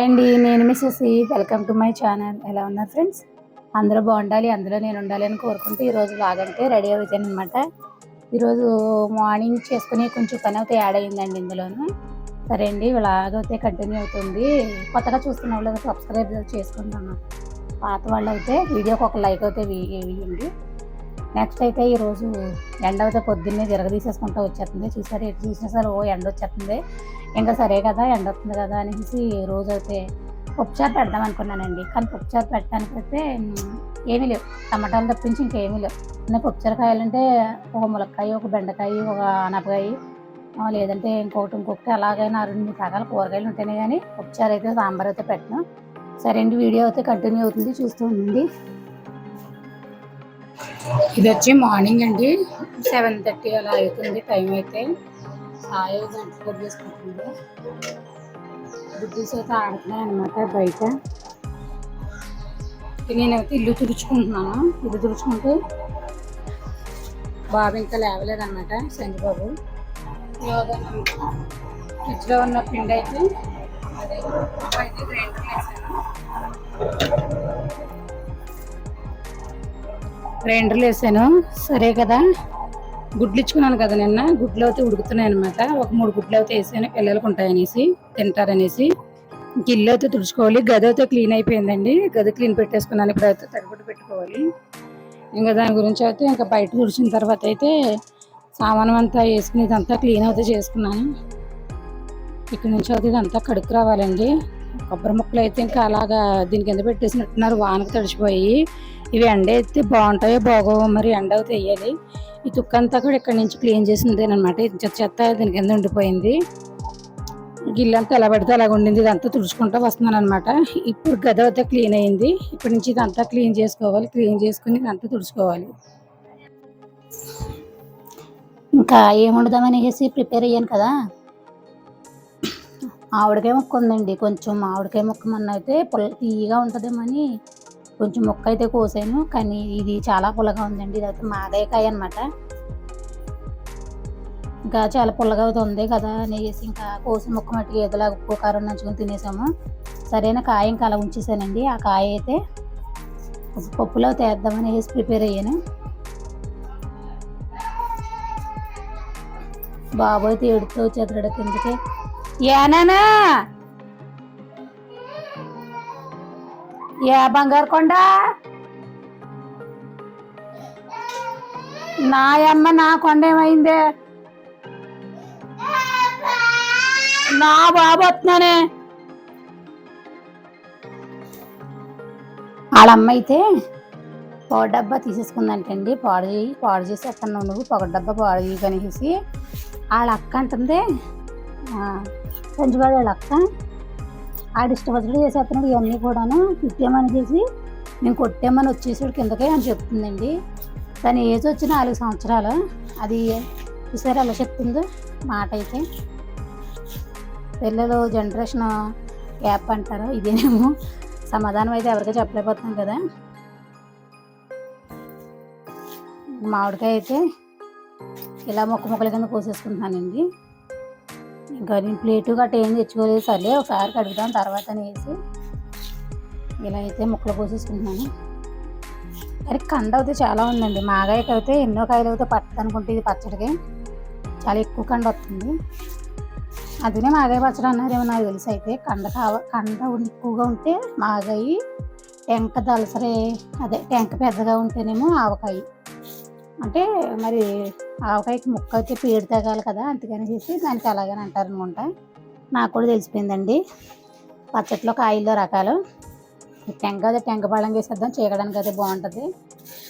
Hi అండి నేను Mrs welcome to my channel ఎలా ఉన్నారు ఫ్రెండ్స్ అందరూ బాగుండాలి అందులో నేను ఉండాలి అని కోరుకుంటూ ఈరోజు బాగంటే రెడీ అవుతాను అనమాట ఈరోజు మార్నింగ్ చేసుకుని కొంచెం పని అయితే యాడ్ అయ్యిందండి ఇందులోను. సరే అండి ఇలాగైతే కంటిన్యూ అవుతుంది. కొత్తగా చూస్తున్న వాళ్ళు సబ్స్క్రైబ్ చేసుకుంటాను పాత వాళ్ళు అయితే వీడియోకి ఒక లైక్ అయితే వేయండి. నెక్స్ట్ అయితే ఈరోజు ఎండ అయితే పొద్దున్నే తిరగదీసేసుకుంటూ వచ్చేస్తుంది. చూసారు ఎటు చూసినా సరే ఓ ఎండ వచ్చేస్తుంది. ఇంకా సరే కదా ఎండ వస్తుంది కదా అనేసి రోజు అయితే పప్పుచారు పెడదాం అనుకున్నానండి. కానీ పప్పుచారు పెట్టడానికి అయితే ఏమీ లేవు. టమాటాలు తప్పించి ఇంకేమీ లేవు. నేను పప్పుచారు కాయాలంటే ఒక ములక్కాయ ఒక బెండకాయ ఒక అనపకాయ లేదంటే ఇంకొకటి ఇంకొకటి అలాగైనా రెండు రకాల కూరగాయలు ఉంటేనే కానీ పప్పుచారు అయితే సాంబార్ అయితే పెట్టాం సరే అండి వీడియో అయితే కంటిన్యూ అవుతుంది. చూస్తూ ఉండండి. ఇది వచ్చి మార్నింగ్ అండి. సెవెన్ థర్టీ అలా అవుతుంది టైం అయితే. సాయి గంటలు కూడా చేసుకుంటుంది. బుద్ధీస్ అయితే ఆడుతున్నాయి అనమాట బయట. నేనైతే ఇల్లు తుడుచుకుంటున్నాను. ఇల్లు తుడుచుకుంటూ బాబు ఇంకా లేవలేదన్నమాట సంజబాబు ఫ్రిడ్జ్లో ఉన్న పిండి అయితే అదే అయితే గ్రైండర్ వేసాను గ్రైండర్లు వేసాను సరే కదా. గుడ్లు ఇచ్చుకున్నాను కదా నిన్న. గుడ్లు అయితే ఉడుకుతున్నాయి అనమాట ఒక మూడు గుడ్లు అయితే వేసాను. పిల్లలకు ఉంటాయనేసి తింటారనేసి. ఇంక ఇల్లు అయితే తుడుచుకోవాలి. గది అయితే క్లీన్ అయిపోయిందండి. గది క్లీన్ పెట్టేసుకున్నాను. ఇప్పుడు అయితే తడిపట్టు పెట్టుకోవాలి. ఇంకా దాని గురించి అయితే ఇంకా బయట తుడిచిన తర్వాత అయితే సామానం అంతా వేసుకుని ఇదంతా క్లీన్ అయితే చేసుకున్నాను. ఇక్కడ నుంచి అయితే ఇదంతా కడుక్కు రావాలండి. కొబ్బరి ముక్కలు అయితే ఇంకా అలాగా దీని కింద పెట్టేసినట్టున్నారు. వానకు తడిచిపోయి. ఇవి ఎండ అయితే బాగుంటాయో బాగోవో మరి ఎండ అయితే వేయాలి ఈ తుక్క అంతా కూడా ఇక్కడ నుంచి క్లీన్ చేసిందేనమాట చెత్త చెత్త దీని కింద ఉండిపోయింది. గిల్లంతా ఎలా పడితే అలాగ ఉండింది. ఇదంతా తుడుచుకుంటూ వస్తున్నాను అనమాట ఇప్పుడు గది అయితే క్లీన్ అయింది. ఇప్పటి నుంచి ఇదంతా క్లీన్ చేసుకోవాలి. క్లీన్ చేసుకుని ఇదంతా తుడుచుకోవాలి. ఇంకా ఏం వండుదామనేసి ప్రిపేర్ అయ్యాను కదా. ఆవిడకాయ ముక్క ఉందండి. కొంచెం ఆవిడకాయ ముక్క మొన్న అయితే పుల్ల తీయగా ఉంటుందేమని కొంచెం ముక్క అయితే కోసాను కానీ ఇది చాలా పుల్లగా ఉందండి. ఇది అయితే మాగాయకాయ అనమాట ఇంకా చాలా పుల్లగా అయితే ఉంది కదా అనేసి ఇంకా కోసిన ముక్క మట్టి ఏదోలా ఉప్పు కారం నంచుకొని తినేసాము. సరైన కాయ ఇంకా అలా ఉంచేసానండి. ఆ కాయ అయితే పప్పులో తేద్దామని వేసి ప్రిపేర్ అయ్యాను. బాబోయ్ తేడుతో చెదరడ కిందకి. ఏనానా ఏ బంగారు కొండ? నా అమ్మ నా కొండ ఏమైందే? నా బాబు వస్తున్నానే. వాళ్ళ అమ్మ అయితే పొగ డబ్బా తీసేసుకుందంటండి. పాడు చేయి పాడు చేసి ఎక్కడున్నావు నువ్వు. పొగ డబ్బా పాడు చేయకనేసి వాళ్ళ అక్క అంటుంది సంజువాడు వాళ్ళ అక్క. ఆడి చేసేస్తున్నాడు ఇవన్నీ కూడాను తిట్టేమని చేసి మేము కొట్టామని వచ్చేసాడు కిందకే అని చెప్తుందండి. దాని ఏజ్ వచ్చి నాలుగు సంవత్సరాలు. అది చూసారు అలా చెప్తుందో? మాట అయితే. పిల్లలు జనరేషన్ గ్యాప్ అంటారు. ఇదేనేమో సమాధానం అయితే ఎవరికీ చెప్పలేకపోతున్నాం కదా. మామిడికాయ అయితే ఇలా మొక్క మొక్కల కింద కోసేసుకుంటున్నానండి. ఇంకా నేను ప్లేటు గట్ట ఏం తెచ్చుకోలేదు. సర్లే ఒకసారి కడుగుతాను తర్వాత వేసి ఇలా అయితే ముక్కలు పోసేసుకుంటున్నాను అరే కండ అయితే చాలా ఉందండి. మాగాయకి అయితే ఎన్నో కాయలు అయితే పట్టదు అనుకుంటే ఇది పచ్చడికి. చాలా ఎక్కువ కండ వస్తుంది. అదినే మాగాయ పచ్చడి అన్నారేమో నాకు తెలిసి అయితే. కండ కావ కండ ఎక్కువగా ఉంటే మాగాయి టెంక దలసరే అదే టెంక పెద్దగా ఉంటేనేమో ఆవకాయి. అంటే మరి ఆవకాయకి ముక్క అయితే పేడు తగాలి కదా అందుకని చేసి దానికి అలాగని అంటారు అనుకుంటా నాకు కూడా తెలిసిపోయిందండి. పచ్చట్లో కాయల్లో రకాలు. టెంక అదే టెంక పళ్ళం వేసేద్దాం చీకడానికి అయితే బాగుంటుంది.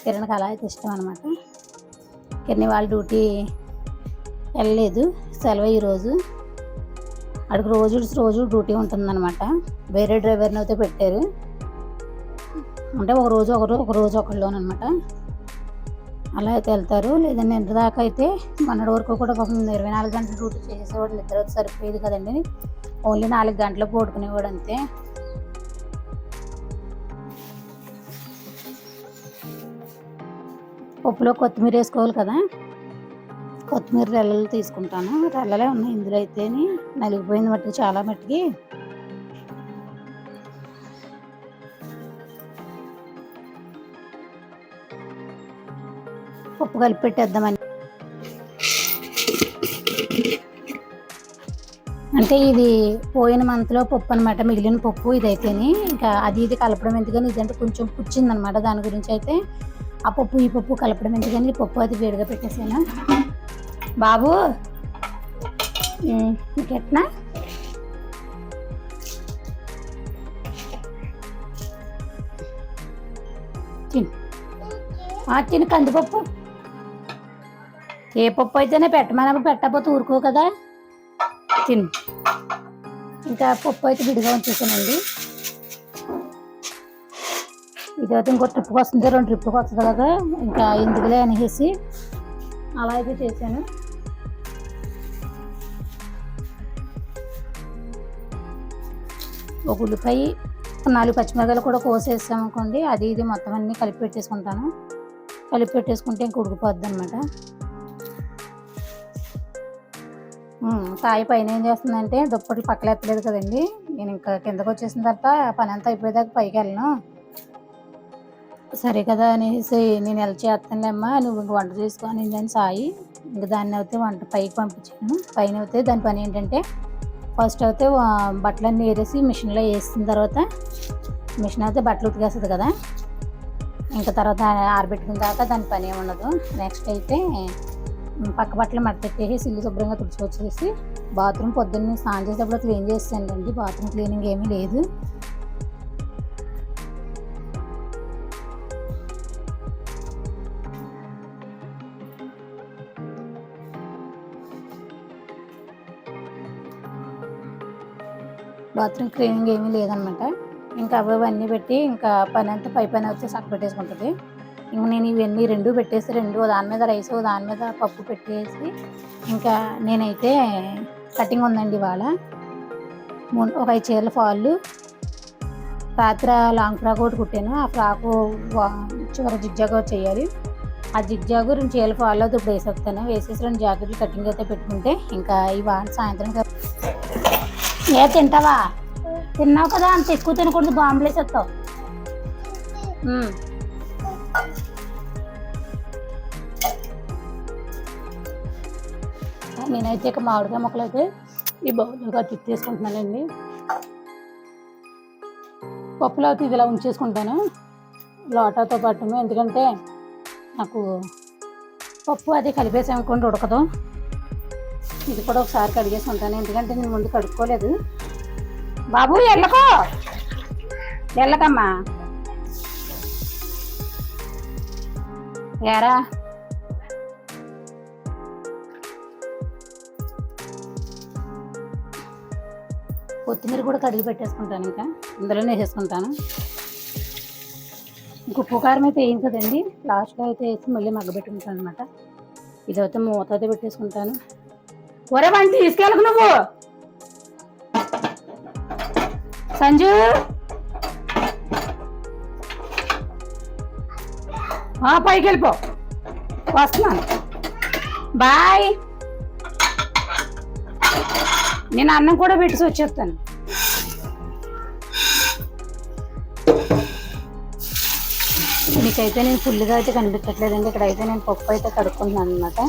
కిరణ్కి అలా అయితే ఇష్టం అనమాట కిరణ్ వాళ్ళ డ్యూటీ వెళ్ళలేదు. సెలవు ఈరోజు అక్కడికి రోజు రోజు డ్యూటీ ఉంటుందన్నమాట. వేరే డ్రైవర్ని అయితే పెట్టారు. అంటే ఒక రోజు ఒకరు ఒక రోజు ఒకళ్ళలోనమాట అలా అయితే వెళ్తారు. లేదంటే నిద్ర దాకా అయితే మొన్నటి వరకు కూడా పాపం ఇరవై నాలుగు గంటలు డ్యూటీ చేసేవాడు. నిద్ర అయితే సరిపోయేది కదండి. ఓన్లీ నాలుగు గంటలు పోడుకునేవాడు అంతే. పప్పులో కొత్తిమీర వేసుకోవాలి కదా. కొత్తిమీర రెల్లలు తీసుకుంటాను. రెల్లలే ఉన్నాయి ఇందులో అయితే నలిగిపోయింది మట్టుకు చాలా మట్టుకి. కలిపి పెట్టేద్దామని అంటే ఇది పోయిన మంత్లో పప్పు అనమాట మిగిలిన పప్పు ఇదైతేని. ఇంకా అది ఇది కలపడం ఎందుకని ఇదంటే కొంచెం పుచ్చిందనమాట దాని గురించి అయితే. ఆ పప్పు ఈ పప్పు కలపడం ఎందుకని ఈ పప్పు అది వేడిగా పెట్టేసాను. బాబు ఇంకెట్నా తిను. తిను కందిపప్పు. ఏ పప్పు అయితేనే పెట్టమన్నప్పుడు పెట్టకపోతే ఊరుకో కదా? తిను. ఇంకా పప్పు అయితే విడిగా ఉంచేసానండి. ఇది అయితే ఇంకో ట్రిప్కి వస్తుంది రెండు ట్రిప్కి వస్తుంది కదా? ఇంకా ఎందుకులే అనేసి అలా అయితే చేశాను. ఒక ఉల్లిపాయ నాలుగు పచ్చిమిరకాయలు కూడా కోసేసాం అనుకోండి అది ఇది మొత్తం అన్నీ కలిపి పెట్టేసుకుంటాను. కలిపి పెట్టేసుకుంటే ఇంక ఉడికిపోద్ది అనమాట తాయి పైన ఏం చేస్తుందంటే దుప్పట్లు పక్కల ఎత్తలేదు కదండి. నేను ఇంకా కిందకు వచ్చేసిన తర్వాత పని అంతా అయిపోయేదాకా పైకి వెళ్ళను. సరే కదా అనేసి నేను ఎలా చేస్తానులేమ్మా నువ్వు ఇంక వంట చేసుకొని అని సాయి. ఇంక దాన్ని అయితే వంట పైకి పంపించాను. పైన అయితే దాని పని ఏంటంటే ఫస్ట్ అయితే బట్టలన్నీ వేరేసి మిషన్లో వేసిన తర్వాత మిషన్ అయితే బట్టలు ఉతికేస్తుంది కదా. ఇంకా తర్వాత ఆరబెట్టుకున్న తర్వాత దాని పని ఏమి ఉండదు. నెక్స్ట్ అయితే పక్క బట్టలు మడతెట్టేసి ఇల్లు శుభ్రంగా తుడుచుకొచ్చేసి బాత్రూమ్ పొద్దున్నే స్నానం చేసేటప్పుడు క్లీన్ చేస్తానండి బాత్రూమ్ క్లీనింగ్ ఏమీ లేదు. బాత్రూమ్ క్లీనింగ్ ఏమీ లేదనమాట. ఇంకా అవి అవన్నీ పెట్టి ఇంకా పని అంతా పై పని వచ్చి సక్క పెట్టేసుకుంటుంది. ఇంక నేను ఇవన్నీ రెండు పెట్టేసి రెండు దాని మీద రైస్ ఓ దాని మీద పప్పు పెట్టేసి ఇంకా నేనైతే కటింగ్ ఉందండి ఇవాళ. మూడు ఒక ఐదు చీరల ఫాళ్ళు రాత్రి లాంగ్ ఫ్రాక్ ఒకటి కుట్టాను. ఆ ఫ్రాకు వా- చివర జిగ్జాగ్ చేయాలి. ఆ జిగ్జాగ్ రెండు చీరల ఫాల్లో అయితే ఇప్పుడు వేసేస్తాను. వేసేసి రెండు జాకెట్లు కటింగ్ అయితే పెట్టుకుంటే ఇంకా ఇవాళ సాయంత్రం ఏ తింటావా? తిన్నావు కదా? అంత ఎక్కువ తినకూడదు. బాంబులు వేసేస్తావు నేనైతే ఇక మామిడికాయ మొక్కలు అయితే ఈ బౌల్గా తిప్పేసుకుంటున్నానండి పప్పులో అయితే ఇది ఇలా ఉంచేసుకుంటాను. లోటాతో పాటు ఎందుకంటే నాకు పప్పు అది కలిపేసి అనుకోండి ఉడకదు. ఇది కూడా ఒకసారి కడిగేసి ఉంటాను ఎందుకంటే నేను ముందు కడుక్కోలేదు. బాబు ఎల్లకో వెళ్ళకమ్మా ఏరా కొత్తిమీర కూడా కడిగి పెట్టేసుకుంటాను ఇంకా. ఇందులోనే వేసేసుకుంటాను ఇంక ఉప్పు కారం అయితే వేయం కదండి? లాస్ట్లో అయితే వేసి మళ్ళీ మగ్గబెట్టుకుంటాను అనమాట ఇదైతే మూత అయితే పెట్టేసుకుంటాను. ఒరే వంటి తీసుకెళ్ళకు నువ్వు. సంజు. పైకి వెళ్ళిపో వస్తున్నాను. బాయ్. నేను అన్నం కూడా పెట్టేసి వచ్చేస్తాను. మీకైతే నేను ఫుల్గా అయితే కనిపించట్లేదండి. ఇక్కడైతే నేను పప్పు అయితే కడుక్కుంటున్నాను అనమాట